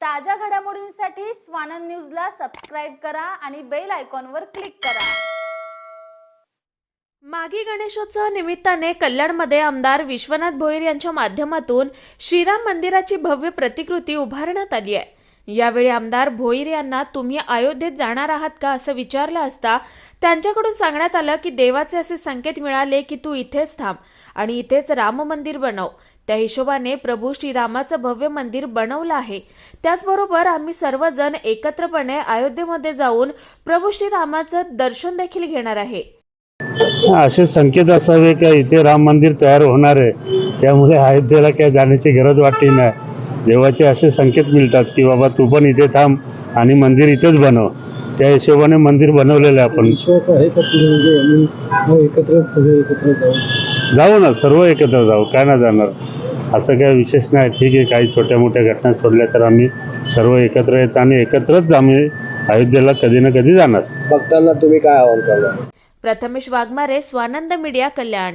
ताज्या घडामोडींसाठी स्वानंद न्यूजला सबस्क्राईब करा आणि बेल आयकॉनवर क्लिक करा. मागी गणेशोत्सव निमित्ताने कल्याणमध्ये आमदार विश्वनाथ भोईर यांच्या माध्यमातून श्रीराम मंदिराची भव्य प्रतिकृती उभारण्यात आली आहे. यावेळी आमदार भोईर यांना तुम्ही अयोध्येत जाणार आहात का असं विचारलं असता त्यांच्याकडून सांगण्यात आलं की देवाचे असे संकेत मिळाले की तू इथेच थांब आणि इथेच राम मंदिर बनव. त्या हिशोबाने प्रभू श्रीरामाचं भव्य मंदिर बनवलं आहे. त्याचबरोबर आम्ही सर्वजण एकत्रपणे अयोध्येमध्ये जाऊन प्रभू श्रीरामाचं दर्शन देखील घेणार आहे. असे संकेत असावे का इथे राम मंदिर तयार होणार आहे? त्यामुळे अयोध्येला काही जाण्याची गरज वाटली नाही. देवाचे असे संकेत मिळतात की बाबा तू पण इथे थांब आणि मंदिर इथेच बनव. त्या हिशोबाने मंदिर बनवलेलं आहे आपण. विश्वास आहे का तुम्ही म्हणजे आम्ही एकत्र सगळे एकत्र जाऊ. जाऊ ना सर्व एकत्र जाऊ. काय ना जाणार. असं काय विशेष नाही. ठीक आहे काही छोट्या मोठ्या घटना सोडल्या तर आम्ही सर्व एकत्र येत आणि एकत्रच आम्ही अयोध्येला कधी ना कधी जाणार. भक्तांना तुम्ही काय आवाहन करणार? प्रथमेश वाघमारे स्वानंद मीडिया कल्याण.